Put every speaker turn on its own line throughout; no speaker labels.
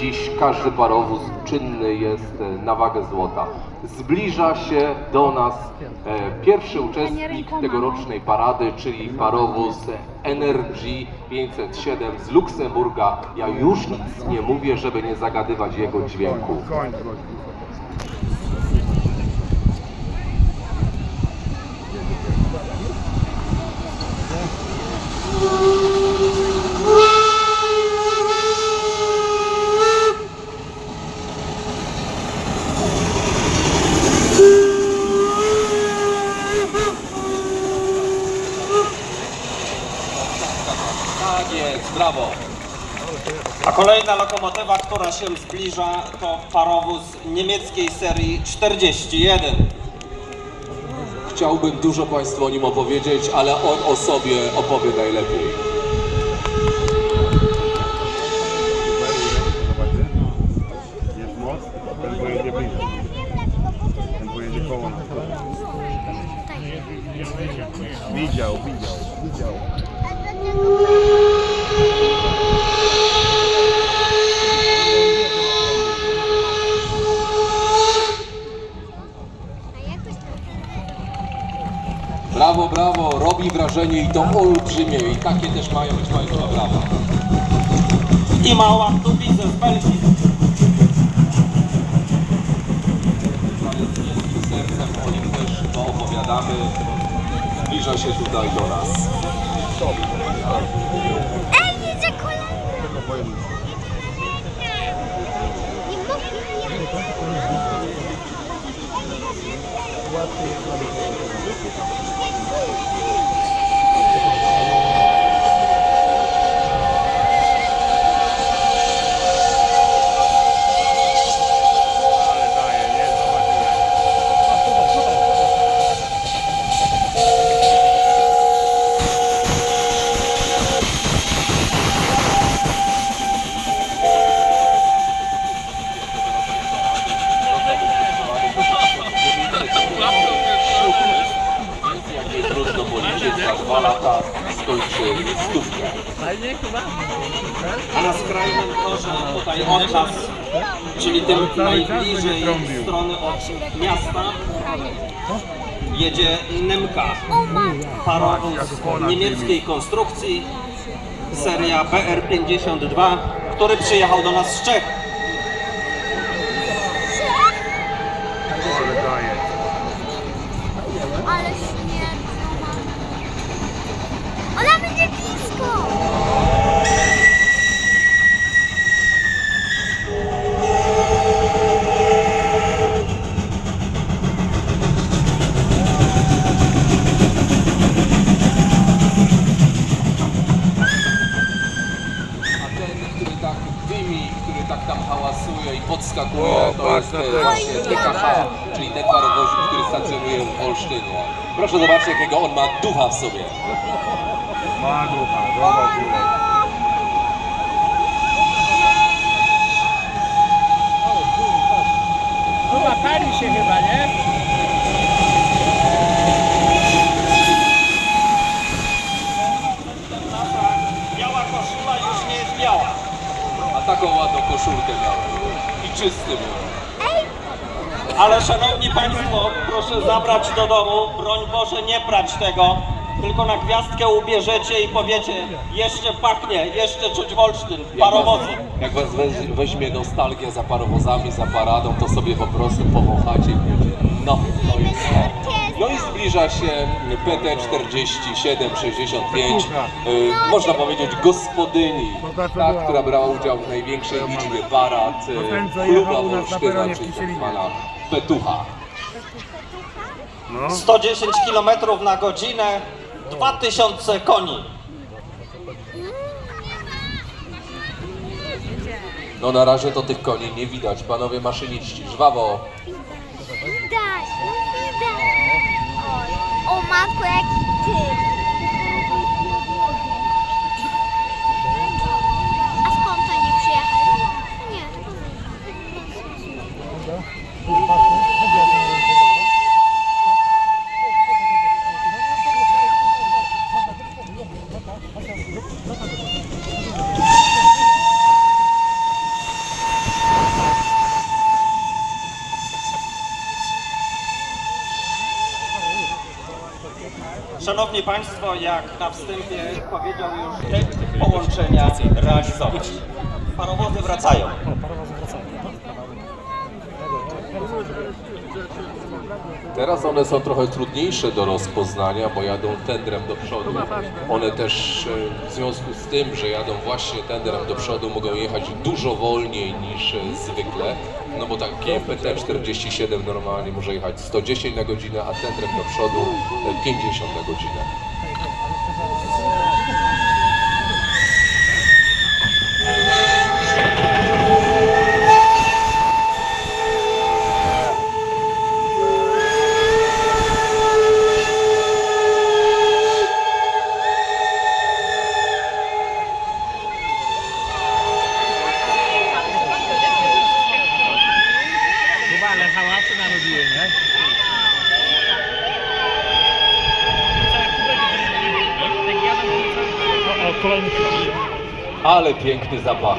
Dziś każdy parowóz czynny jest e, na wagę złota. Zbliża się do nas e, pierwszy uczestnik tegorocznej parady, czyli parowóz Energy 507 z Luksemburga. Ja już nic nie mówię, żeby nie zagadywać jego dźwięku.
Koń groźby.
Tak jest, brawo.
A kolejna lokomotywa, która się zbliża, to parowóz niemieckiej serii 41.
Chciałbym dużo Państwu o nim opowiedzieć, ale on o sobie opowie najlepiej. Robi wrażenie i to olbrzymie i takie też mają być Państwa brawa.
I mała Tubize z Belgii.
Sercem o nim też to opowiadamy. Zbliża się tutaj do nas.
Ej, jedzie kolejny!
Tylko pojedzie.
Dwa lata skończy stówkę.
A na skrajnym torze tutaj od nas, czyli tym najbliżej strony od miasta, jedzie Nemka. Parowóz niemieckiej konstrukcji, seria BR-52, który przyjechał do nas z Czech.
Ale daje.
Ale śmierdzą. Ona będzie blisko!
A ten, który tak dymi, który tak tam
O,
to jest e, właśnie TKH, czyli ten parowozik, który stacjonuje w Olsztynie. Proszę zobaczyć, jakiego on ma ducha w sobie.
Ma ducha, zobacz Julek.
Chyba pali się chyba, nie?
Nasza biała koszula już nie jest biała.
A taką ładną koszulkę miał. I czysty był.
Ale szanowni Państwo, proszę zabrać do domu, broń Boże nie prać tego, tylko na gwiazdkę ubierzecie i powiecie, jeszcze pachnie, jeszcze czuć Wolsztyn w parowozu.
Jak was weź- weźmie nostalgia za parowozami, za paradą, to sobie po prostu powąchacie i powiecie, no, to jest to. No i zbliża się PT 4765, y, można powiedzieć gospodyni, ta, która brała udział w największej liczbie parad y,
No ten, co
kluba
jechał u nas na
Wolsztyna,
peronie w
czyli tak
Kisielinie.
zwana Petucha.
No.
110 km na godzinę, 2000 koni.
No na razie to tych koni nie widać, panowie maszyniści, żwawo.
Widać, widać. Oj, O matko, jaki ty. A skąd oni przyjechali? Nie,
Państwo, jak na wstępie powiedział już, te połączenia realizować. Parowozy wracają.
Teraz one są trochę trudniejsze do rozpoznania, bo jadą tendrem do przodu. One też e, w związku z tym, że jadą właśnie tendrem do przodu, mogą jechać dużo wolniej niż e, zwykle. No bo tak GMPT 47 normalnie może jechać 110 na godzinę, a tendrem do przodu e, 50 na godzinę.
Chyba, ale hałasy narobiły, nie? O, o, kolejny
Ale piękny zapach.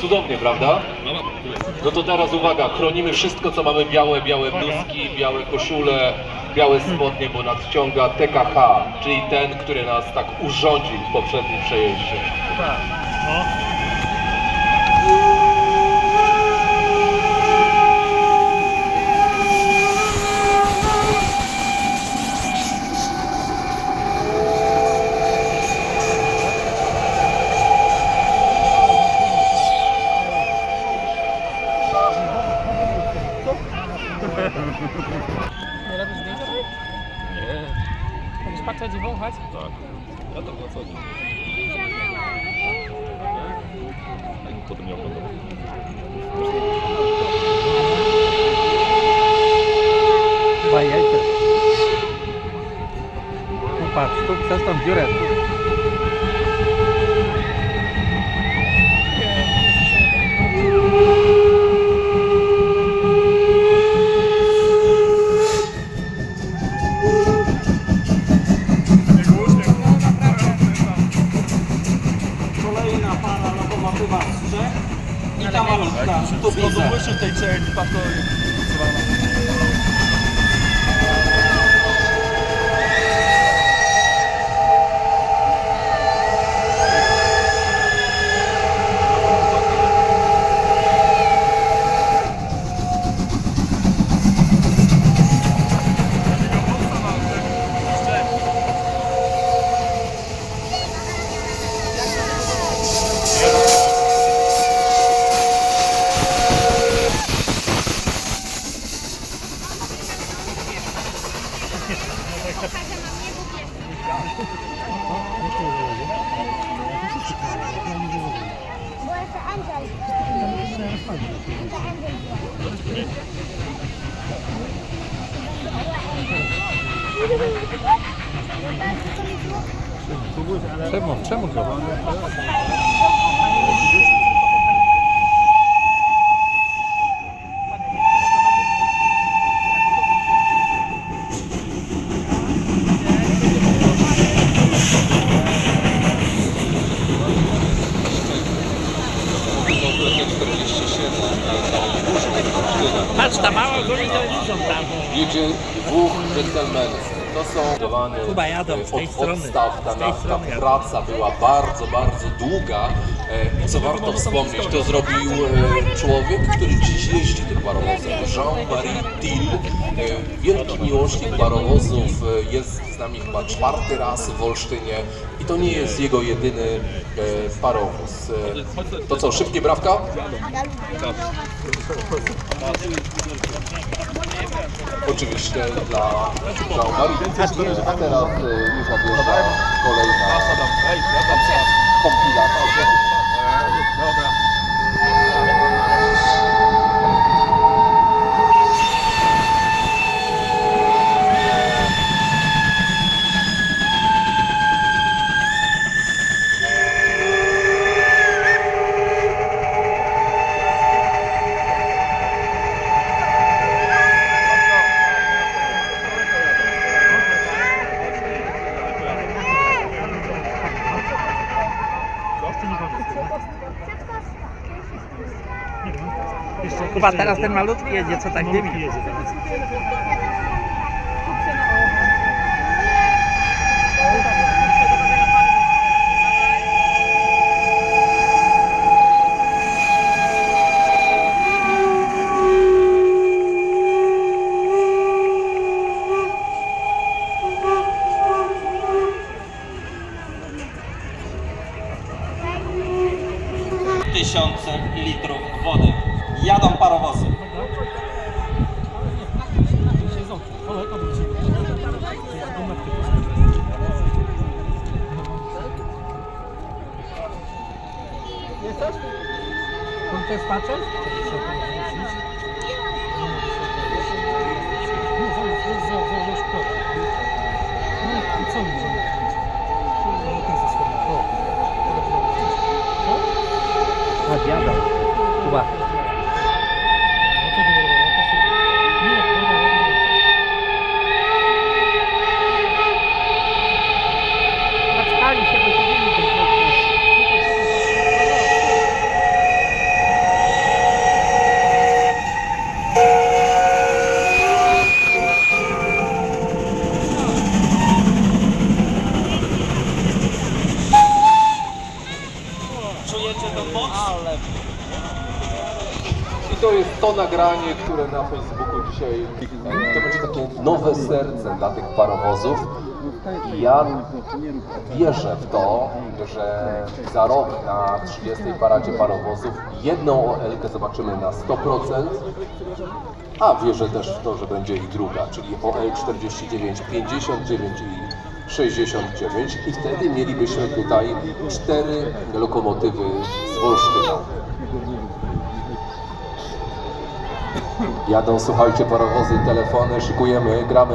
Cudownie, prawda? No to teraz uwaga, chronimy wszystko, co mamy białe, białe bluzki, białe koszule, białe spodnie, bo nadciąga TKH, czyli ten, który nas tak urządził w poprzednim przejeździe.
No. Nie robisz zdjęcia? Nie. Będziesz patrzeć i wąchać? Chyba jajce. Tu patrz, tu przez tą dziurę. Tu.
Kolejna ta malutka tubiza.
tej części, tak to
Bo
Czemu? Czemu to? Patrz, ta mała goni telewizją tam.
Jedzie dwóch dżentelmenów. To są budowane
Chyba jadą z tej
od,
strony.
Odstaw, ta,
Z tej
na- ta
jadą.
praca była bardzo, bardzo długa. E, I co warto wspomnieć, to zrobił e, człowiek, który dziś jeździ tym parowozem. Jean-Marie Dill, e, wielki miłośnik parowozów, e, jest z nami chyba czwarty raz w Olsztynie i to nie jest jego jedyny e, parowóz. E, to co, szybkie brawka? Oczywiście dla Jean-Marie. A teraz e, już nadjeżdża kolejna kompilacja.
Kuba, teraz ten malutki jedzie, co tak dymi.
jedzie tak. tysiące litrów Jadą parowozy.
Chcesz patrzeć? Chodź, jadą. Kuba. Zaczkali
I to jest to nagranie, które na Facebooku dzisiaj, to będzie takie nowe serce dla tych parowozów. I ja wierzę w to, że za rok na 30. paradzie parowozów jedną OL-kę zobaczymy na 100%, a wierzę też w to, że będzie i druga, czyli OL 49, 59 i 69 i wtedy mielibyśmy tutaj cztery lokomotywy z Wolsztyna. Jadą, słuchajcie, parowozy, telefony, szykujemy, gramy.